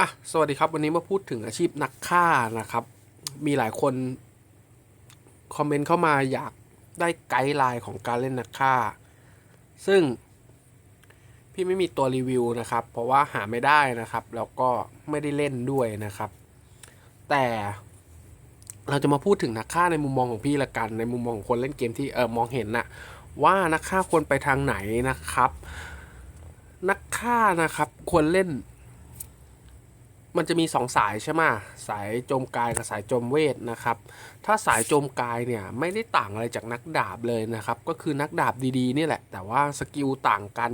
อะสวัสดีครับวันนี้มาพูดถึงอาชีพนักฆ่านะครับ มีหลายคนคอมเมนต์เข้ามาอยากได้ไกด์ไลน์ของการเล่นนักฆ่า ซึ่งพี่ไม่มีตัวรีวิวนะครับ เพราะว่าหาไม่ได้นะครับ แล้วก็ไม่ได้เล่นด้วยนะครับ แต่เราจะมาพูดถึงนักฆ่าในมุมมองของพี่ละกัน ในมุมมองของคนเล่นเกมที่เออมองเห็นน่ะว่านักฆ่าควรไปทางไหนนะครับ นักฆ่านะครับควรเล่น มันจะมีสองสายใช่ไหมสายโจมกายกับสายโจมเวทนะครับ ถ้าสายโจมกายเนี่ยไม่ได้ต่างอะไรจากนักดาบเลยนะครับ ก็คือนักดาบดีๆนี่แหละ แต่ว่าสกิลต่างกัน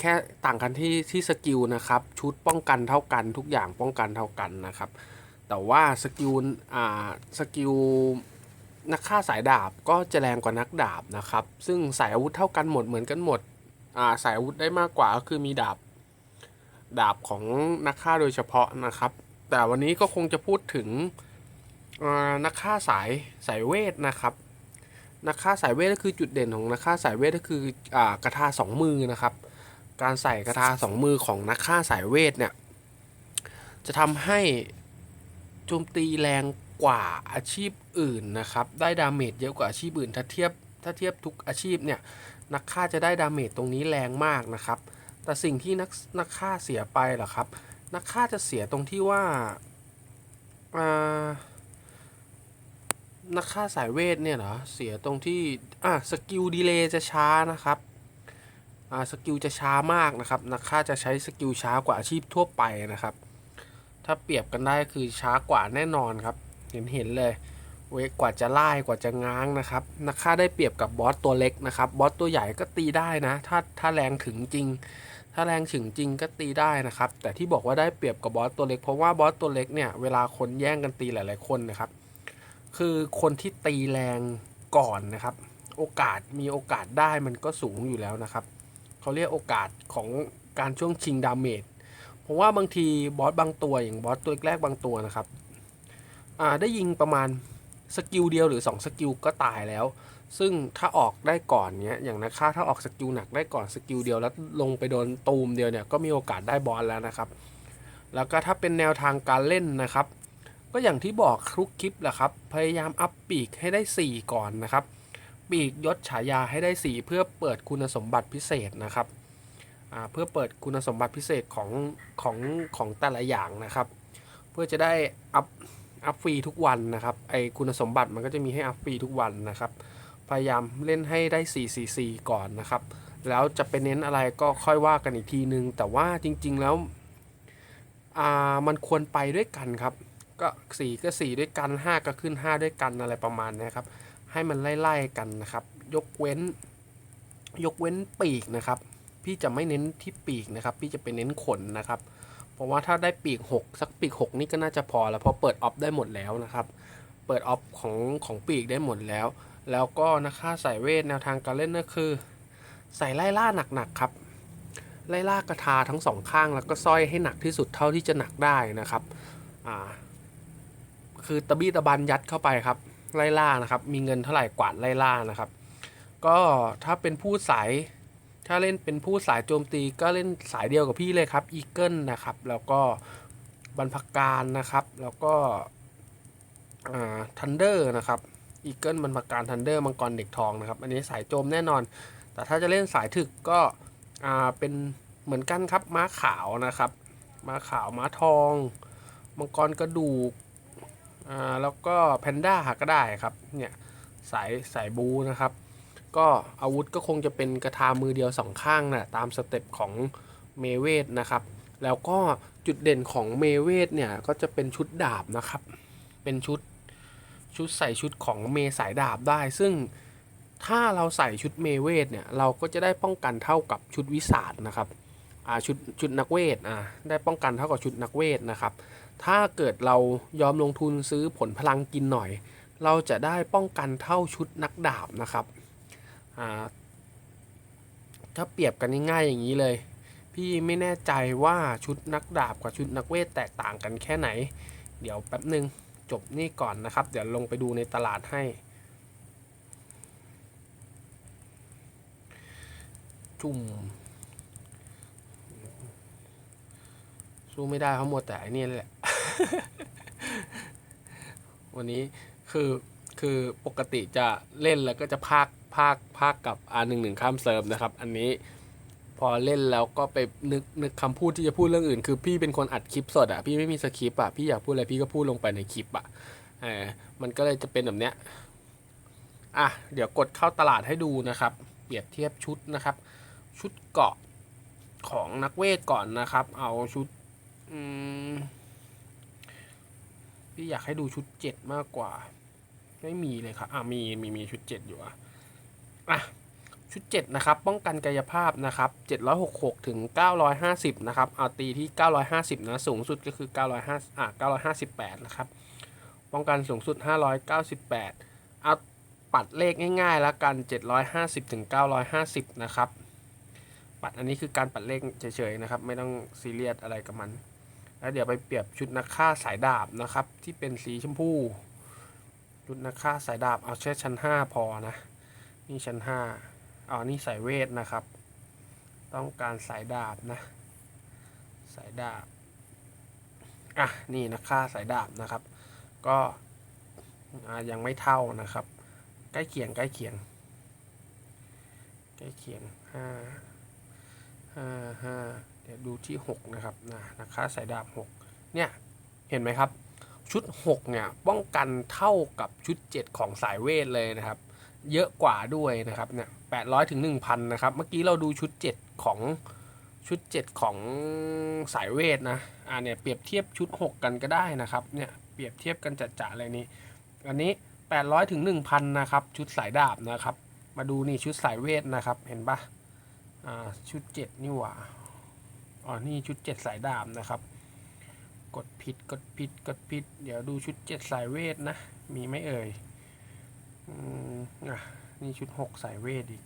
แค่ต่างกันที่ที่สกิลนะครับ ชุดป้องกันเท่ากันทุกอย่างป้องกันเท่ากันนะครับ แต่ว่าสกิลอ่าสกิลนักฆ่าสายดาบก็จะแรงกว่านักดาบนะครับ ซึ่งสายอาวุธเท่ากันหมดเหมือนกันหมดอ่าสายอาวุธได้มากกว่าก็คือมีดาบ ดาบของนักฆ่าโดยเฉพาะนะครับ แต่วันนี้ก็คงจะพูดถึงนักฆ่าสายสายเวทนะครับ นักฆ่าสายเวทก็คือจุดเด่นของนักฆ่าสายเวทก็คืออกระทาสองมือนะครับ การใส่กระทาสองมือของนักฆ่าสายเวทเนี่ยจะทำให้โจมตีแรงกว่าอาชีพอื่นนะครับ ได้ดาเมจเยอะกว่าอาชีพอื่น ถ้าเทียบถ้าเทียบทุกอาชีพเนี่ยนักฆ่าจะได้ดาเมจตรงนี้แรงมากนะครับ แต่สิ่งที่นักนักฆ่าเสียไปเหรอครับ นักฆ่าจะเสียตรงที่ว่านักฆ่าสายเวทเนี่ยเหรอ เสียตรงที่ อะสกิลดีเลย์จะช้านะครับ อ่าสกิลจะช้ามากนะครับ นักฆ่าจะใช้สกิลช้ากว่าอาชีพทั่วไปนะครับ ถ้าเปรียบกันได้คือช้ากว่าแน่นอนครับ เห็นเห็นเลย เวกกว่าจะไล่กว่าจะง้างนะครับ นักฆ่าได้เปรียบกับบอสตัวเล็กนะครับ บอสตัวใหญ่ก็ตีได้นะ ถ้าถ้าแรงถึงจริง ถ้าแรงถึงจริงก็ตีได้นะครับ แต่ที่บอกว่าได้เปรียบกับบอสตัวเล็ก เพราะว่าบอสตัวเล็กเนี่ยเวลาคนแย่งกันตีหลาย ๆ คนนะครับ คือคนที่ตีแรงก่อนนะครับ โอกาสมีโอกาสได้มันก็สูงอยู่แล้วนะครับเขาเรียกโอกาสของการช่วงชิงดาเมจเพราะว่าบางทีบอสบางตัวอย่างบอสตัวแรกบางตัวนะครับได้ยิงประมาณสกิลเดียวหรือ2สกิลก็ตายแล้ว ซึ่งถ้าออกได้ก่อนเนี้ยอย่างนักฆ่าถ้าออกสกิลหนักได้ก่อนสกิลเดียวแล้วลงไปโดนตูมเดียวเนี่ยก็มีโอกาสได้บอลแล้วนะครับ แล้วก็ถ้าเป็นแนวทางการเล่นนะครับ ก็อย่างที่บอกทุกคลิปแหละครับ พยายามอัพปีกให้ได้ 4 ก่อนนะครับ ปีกยศฉายาให้ได้ 4 เพื่อเปิดคุณสมบัติพิเศษนะครับเพื่อเปิดคุณสมบัติพิเศษของของของแต่ละอย่างนะครับ เพื่อจะได้อัพอัพฟรีทุกวันนะครับไอคุณสมบัติมันก็จะมีให้อัพฟรีทุกวันนะครับ พยายามเล่นให้ได้ 4 4 4 ก่อนนะครับ แล้วจะไปเน้นอะไรก็ค่อยว่ากันอีกทีนึง แต่ว่าจริงๆแล้วมันควรไปด้วยกันครับ ก็ 4 ก็ 4 ด้วยกัน 5 ก็ขึ้น 5 ด้วยกันอะไรประมาณนี้ครับ ให้มันไล่ๆกันนะครับ ยกเว้น ยกเว้นปีกนะครับ พี่จะไม่เน้นที่ปีกนะครับ พี่จะไปเน้นขนนะครับ เพราะว่าถ้าได้ปีก 6 สักปีก 6 นี่ก็น่าจะพอแล้วเพราะเปิดออฟได้หมดแล้วนะครับ เปิดออฟของของปีกได้หมดแล้ว แล้วก็นะค่าใส่เวทแนวทางการเล่นก็คือ ใส่ไล่ล่าหนักๆครับ ไล่ล่ากระทาทั้งสองข้างแล้วก็สร้อยให้หนักที่สุดเท่าที่จะหนักได้นะครับอ่าคือตะบี้ตะบันยัดเข้าไปครับ ไล่ล่านะครับ มีเงินเท่าไหร่กวาดไล่ล่านะครับ ก็ถ้าเป็นผู้สายถ้าเล่นเป็นผู้สายโจมตีก็เล่นสายเดียวกับพี่เลยครับอีเกิลนะครับ แล้วก็บรรพการนะครับ แล้วก็ทันเดอร์นะครับ อีเกิลบรรพการทันเดอร์มังกรเด็กทองนะครับ อันนี้สายโจมแน่นอน แต่ถ้าจะเล่นสายถึกก็อ่าเป็นเหมือนกันครับม้าขาวนะครับ ม้าขาวม้าทอง มังกรกระดูกอ่าแล้วก็แพนด้าก็ได้ครับเนี่ยสายสายบูนะครับ ก็อาวุธก็คงจะเป็นกระทามือเดียวสองข้างนะตามสเต็ปของเมเวทนะครับ แล้วก็จุดเด่นของเมเวทเนี่ยก็จะเป็นชุดดาบนะครับ เป็นชุด ชุดใส่ชุดของเมสายดาบได้ ซึ่งถ้าเราใส่ชุดเมเวทเนี่ยเราก็จะได้ป้องกันเท่ากับชุดวิสาดนะครับอ่าชุดชุดนักเวทอ่าได้ป้องกันเท่ากับชุดนักเวทนะครับ ถ้าเกิดเรายอมลงทุนซื้อผลพลังกินหน่อย เราจะได้ป้องกันเท่าชุดนักดาบนะครับอ่าถ้าเปรียบกันง่ายๆอย่างนี้เลย พี่ไม่แน่ใจว่าชุดนักดาบกับชุดนักเวทแตกต่างกันแค่ไหน เดี๋ยวแป๊บหนึ่ง จบนี่ก่อนนะครับ เดี๋ยวลงไปดูในตลาดให้ จุ่มสู้ไม่ได้เพราะหมดแต่อันนี้แหละ วันนี้คือคือปกติจะเล่นแล้วก็จะพากพากพากกับอาหนึ่งหนึ่งข้ามเซิร์ฟนะครับ อันนี้ พอเล่นแล้วก็ไปนึกนึกคำพูดที่จะพูดเรื่องอื่น คือพี่เป็นคนอัดคลิปสดอะพี่ไม่มีสคริปต์อะพี่อยากพูดอะไรพี่ก็พูดลงไปในคลิปอะเออมันก็เลยจะเป็นแบบเนี้ยอะเดี๋ยวกดเข้าตลาดให้ดูนะครับ เปรียบเทียบชุดนะครับ ชุดเกาะของนักเวทก่อนนะครับ เอาชุดพี่อยากให้ดูชุดเจ็ดมากกว่า ไม่มีเลยครับ อ่ามีมีมีชุดเจ็ดอยู่อะอะ ชุดเจ็ดนะครับ ป้องกันกายภาพนะครับเจ็ดร้อยหกหกถึงเก้าร้อยห้าสิบนะครับเอาตีที่เก้าร้อยห้าสิบนะ สูงสุดก็คือเก้าร้อยห้าอ่าเก้าร้อยห้าสิบแปดนะครับ ป้องกันสูงสุดห้าร้อยเก้าสิบแปดเอาปัดเลขง่ายๆ แล้วกันเจ็ดร้อยห้าสิบถึงเก้าร้อยห้าสิบนะครับ ปัดอันนี้คือการปัดเลขเฉยๆ นะครับ ไม่ต้องซีเรียสอะไรกับมัน แล้วเดี๋ยวไปเปรียบชุดนักฆ่าสายดาบนะครับ ที่เป็นสีชมพูชุดนักฆ่าสายดาบเอาแค่ชั้น 5 พอนะนี่ชั้น 5 เอานี่สายเวทนะครับ ต้องการสายดาบนะ สายดาบ อะ นี่นักฆ่าสายดาบนะครับ ก็ยังไม่เท่านะครับ ใกล้เคียงใกล้เคียง ใกล้เคียงห้าห้าห้าเดี๋ยวดูที่หกนะครับนะนักฆ่าสายดาบหกเนี่ยเห็นไหมครับ ชุด 6 เนี่ย ป้องกันเท่ากับชุด 7 ของสายเวทเลยนะครับ เยอะกว่าด้วยนะครับเนี่ย800ถึง1,000นนะครับ เมื่อกี้เราดูชุด7ของชุด7ของสายเวทนะ อ่าเนี่ยเปรียบเทียบชุด6กันก็ได้นะครับ เนี่ยเปรียบเทียบกันจัดๆอะไรนี้ อันนี้800ถึง1,000นนะครับ ชุดสายดาบนะครับ มาดูนี่ชุดสายเวทนะครับ เห็นปะอ่าชุด7นี่หว่า อ๋อ นี่ชุด7สายดาบนะครับ กดผิด กดผิด กดผิด เดี๋ยวดูชุด7สายเวทนะ มีไหมเอ่ย นี่ชุด6สายเวทอีก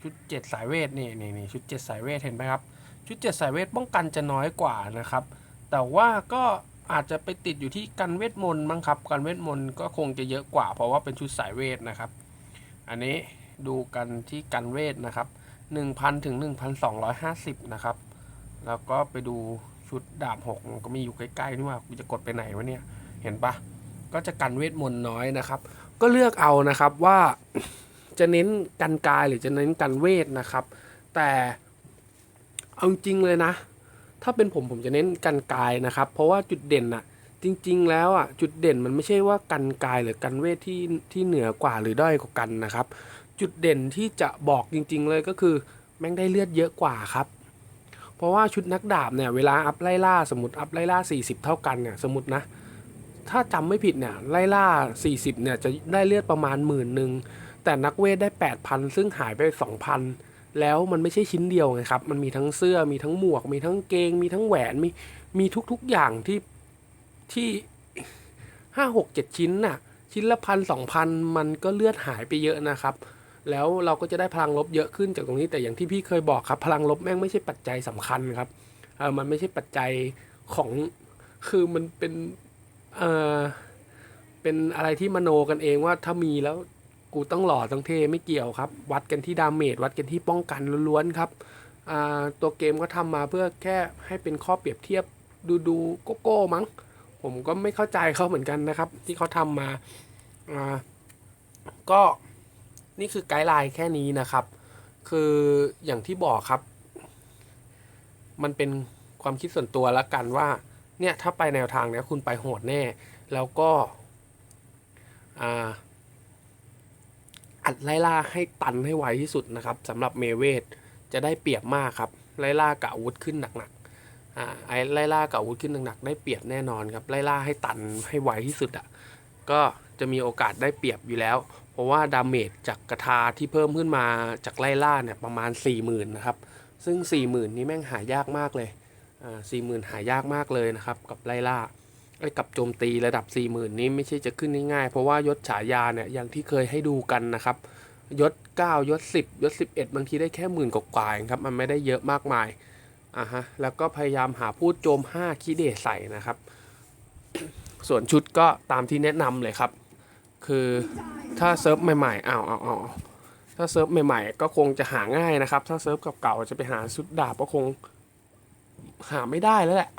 ชุด7สายเวทนี่นี่นี่ชุด7สายเวทเห็นไหมครับ ชุด7สายเวทป้องกันจะน้อยกว่านะครับ แต่ว่าก็อาจจะไปติดอยู่ที่กันเวทมนต์มั้งครับ กันเวทมนต์ก็คงจะเยอะกว่า เพราะว่าเป็นชุดสายเวทนะครับ อันนี้ดูกันที่กันเวทนะครับ 1,000 ถึง 1,250 นะครับ แล้วก็ไปดูชุดดาบหกมันก็มีอยู่ใกล้ๆนี่ว่ากูจะกดไปไหนวะเนี่ย เห็นปะก็จะกันเวทมนต์น้อยนะครับ ก็เลือกเอานะครับว่าจะเน้นกันกายหรือจะเน้นกันเวทนะครับ แต่เอาจริงเลยนะ ถ้าเป็นผมผมจะเน้นกันกายนะครับ เพราะว่าจุดเด่นอะจริง ๆ แล้วอะจุดเด่นมันไม่ใช่ว่ากันกายหรือกันเวทที่ที่เหนือกว่าหรือด้อยกว่ากันนะครับ จุดเด่นที่จะบอกจริง ๆ เลยก็คือแม่งได้เลือดเยอะกว่าครับ เพราะว่าชุดนักดาบเนี่ยเวลาอัพไล่ล่าสมมติอัพไล่ล่า 40 เท่ากันเนี่ยสมมตินะ ถ้าจำไม่ผิดเนี่ยไล่ล่า 40 เนี่ยจะได้เลือดประมาณหมื่นหนึ่งแต่นักเวทได้ 8,000 ซึ่งหายไป 2,000 แล้วมันไม่ใช่ชิ้นเดียวไงครับ มันมีทั้งเสื้อมีทั้งหมวก มีทั้งเกง มีทั้งแหวน มีมีทุกๆอย่างที่ที่ห้าหกเจ็ดชิ้นน่ะ ชิ้นละพันสองพันมันก็เลือดหายไปเยอะนะครับ แล้วเราก็จะได้พลังลบเยอะขึ้นจากตรงนี้แต่อย่างที่พี่เคยบอกครับ พลังลบแม่งไม่ใช่ปัจจัยสำคัญครับเออมันไม่ใช่ปัจจัยของคือมันเป็น เออเป็นอะไรที่มโนกันเองว่าถ้ามีแล้วกูต้องหล่อต้องเท่ไม่เกี่ยวครับ วัดกันที่ดาเมจวัดกันที่ป้องกันล้วนๆครับอ่าตัวเกมก็ทำมาเพื่อแค่ให้เป็นข้อเปรียบเทียบดูดูโกโก้มั้ง ผมก็ไม่เข้าใจเขาเหมือนกันนะครับ ที่เขาทำมาอ่าก็นี่คือไกด์ไลน์แค่นี้นะครับ คืออย่างที่บอกครับ มันเป็นความคิดส่วนตัวละกันว่า เนี่ยถ้าไปแนวทางเนี้ยคุณไปโหดแน่ แล้วก็อ่าอัดไล่ล่าให้ตันให้ไวที่สุดนะครับสำหรับเมเวทจะได้เปรียบมากครับ ไล่ล่ากับอาวุธขึ้นหนักๆอ่าไอ้ไล่ล่ากับอาวุธขึ้นหนักๆได้เปรียบแน่นอนครับ ไล่ล่าให้ตันให้ไวที่สุดอะก็จะมีโอกาสได้เปรียบอยู่แล้ว เพราะว่าดาเมจจากกระทาที่เพิ่มขึ้นมาจากไล่ล่าเนี่ยประมาณ 40,000นะครับซึ่ง 40,000 นี้แม่งหายากมากเลย อ่า40,000หายากมากเลยนะครับ กับไล่ล่าไอ้กับโจมตีระดับ 40,000 นี้ไม่ใช่จะขึ้นง่ายๆ เพราะว่ายศฉายาเนี่ยอย่างที่เคยให้ดูกันนะครับ ยศ 9 ยศ 10 ยศ 11 บางทีได้แค่หมื่นกว่าๆเองครับ มันไม่ได้เยอะมากมายอ่าฮะแล้วก็พยายามหาพูดโจม 5 คิเดใส่นะครับ ส่วนชุดก็ตามที่แนะนำเลยครับ คือถ้าเซิร์ฟใหม่ๆอ้าวอ้าวอ้าวถ้าเซิร์ฟใหม่ๆ ก็คงจะหาง่ายนะครับ ถ้าเซิร์ฟเก่าๆจะไปหาชุดดาบก็คง หาไม่ได้แล้วแหละ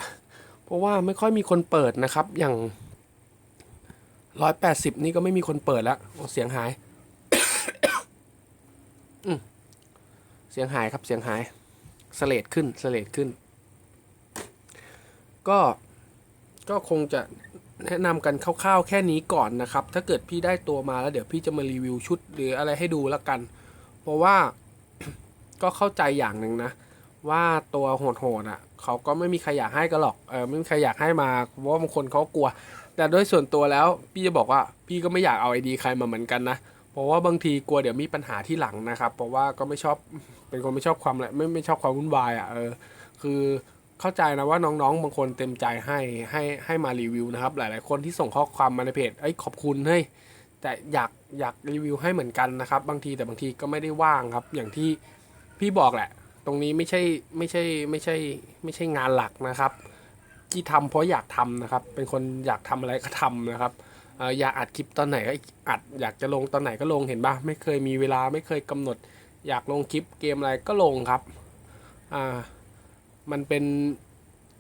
เพราะว่าไม่ค่อยมีคนเปิดนะครับ อย่างร้อยแปดสิบนี่ก็ไม่มีคนเปิดแล้วเสียงหาย เสียงหายครับเสียงหายสเลดขึ้นสเลดขึ้น ก็ก็คงจะแนะนำกันคร่าวๆแค่นี้ก่อนนะครับ ถ้าเกิดพี่ได้ตัวมาแล้วเดี๋ยวพี่จะมารีวิวชุดหรืออะไรให้ดูแล้วกัน เพราะว่าก็เข้าใจอย่างหนึ่งนะ ว่าตัวโหดๆอะเขาก็ไม่มีใครอยากให้กันหรอกเออไม่มีใครอยากให้มาเพราะว่าบางคนเขากลัว แต่โดยส่วนตัวแล้วพี่จะบอกว่าพี่ก็ไม่อยากเอาไอดีใครมาเหมือนกันนะเพราะว่าบางทีกลัวเดี๋ยวมีปัญหาที่หลังนะครับ เพราะว่าก็ไม่ชอบเป็นคนไม่ชอบความอะไรไม่ไม่ชอบความวุ่นวายอะเออคือเข้าใจนะว่าน้องๆ บางคนเต็มใจให้ให้ให้มารีวิวนะครับ หลายๆคนที่ส่งข้อความมาในเพจเอ้ยขอบคุณเฮ้ยแต่อยากอยากรีวิวให้เหมือนกันนะครับ บางทีแต่บางทีก็ไม่ได้ว่างครับ อย่างที่พี่บอกแหละ ตรงนี้ไม่ใช่ไม่ใช่ไม่ใช่ไม่ใช่งานหลักนะครับ ที่ทำเพราะอยากทำนะครับ เป็นคนอยากทำอะไรก็ทำนะครับออยากอัดคลิปตอนไหนก็อัดอยากจะลงตอนไหนก็ลงเห็นปะไม่เคยมีเวลาไม่เคยกำหนด อยากลงคลิปเกมอะไรก็ลงครับอ่ามันเป็น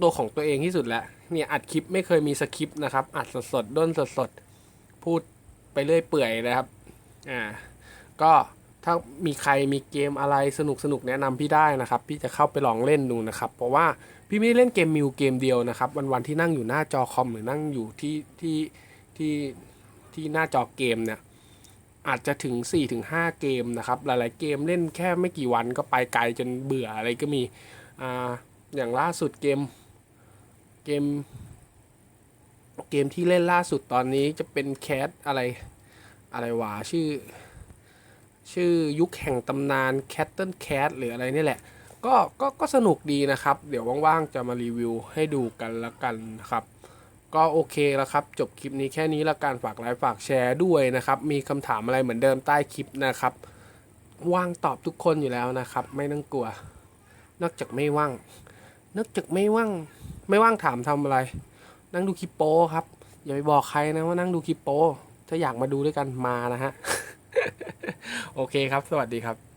ตัวของตัวเองที่สุดแล้วเนี่ยอัดคลิปไม่เคยมีสคริปต์นะครับ อัดสดๆด้นสดๆพูดไปเรื่อยเปื่อยนะครับอ่าก็ ถ้ามีใครมีเกมอะไรสนุกสนุกแนะนำพี่ได้นะครับ พี่จะเข้าไปลองเล่นดูนะครับ เพราะว่าพี่ไม่ได้เล่นเกมมิวเกมเดียวนะครับ วันๆที่นั่งอยู่หน้าจอคอมหรือนั่งอยู่ที่ที่ที่ที่หน้าจอเกมเนี่ยอาจจะถึง 4-5 เกมนะครับ หลายๆเกมเล่นแค่ไม่กี่วันก็ไปไกลจนเบื่ออะไรก็มีอ่าอย่างล่าสุดเกมเกม เกมที่เล่นล่าสุดตอนนี้จะเป็นแคสอะไรอะไรวะชื่อ ชื่อยุคแห่งตำนาน Cattle Cat หรืออะไรนี่แหละ ก็ก็ก็สนุกดีนะครับ เดี๋ยวว่างๆ จะมารีวิวให้ดูกันละกันนะครับ ก็โอเคแล้วครับ จบคลิปนี้แค่นี้ละกันฝากไลค์ฝากแชร์ด้วยนะครับ มีคำถามอะไรเหมือนเดิมใต้คลิปนะครับ ว่างตอบทุกคนอยู่แล้วนะครับ ไม่ต้องกลัว นอกจากไม่ว่าง นอกจากไม่ว่าง ไม่ว่างถามทำอะไร นั่งดูคลิปโป้ครับ อย่าไปบอกใครนะว่านั่งดูคลิปโป้ถ้าอยากมาดูด้วยกันมานะฮะ โอเคครับ สวัสดีครับ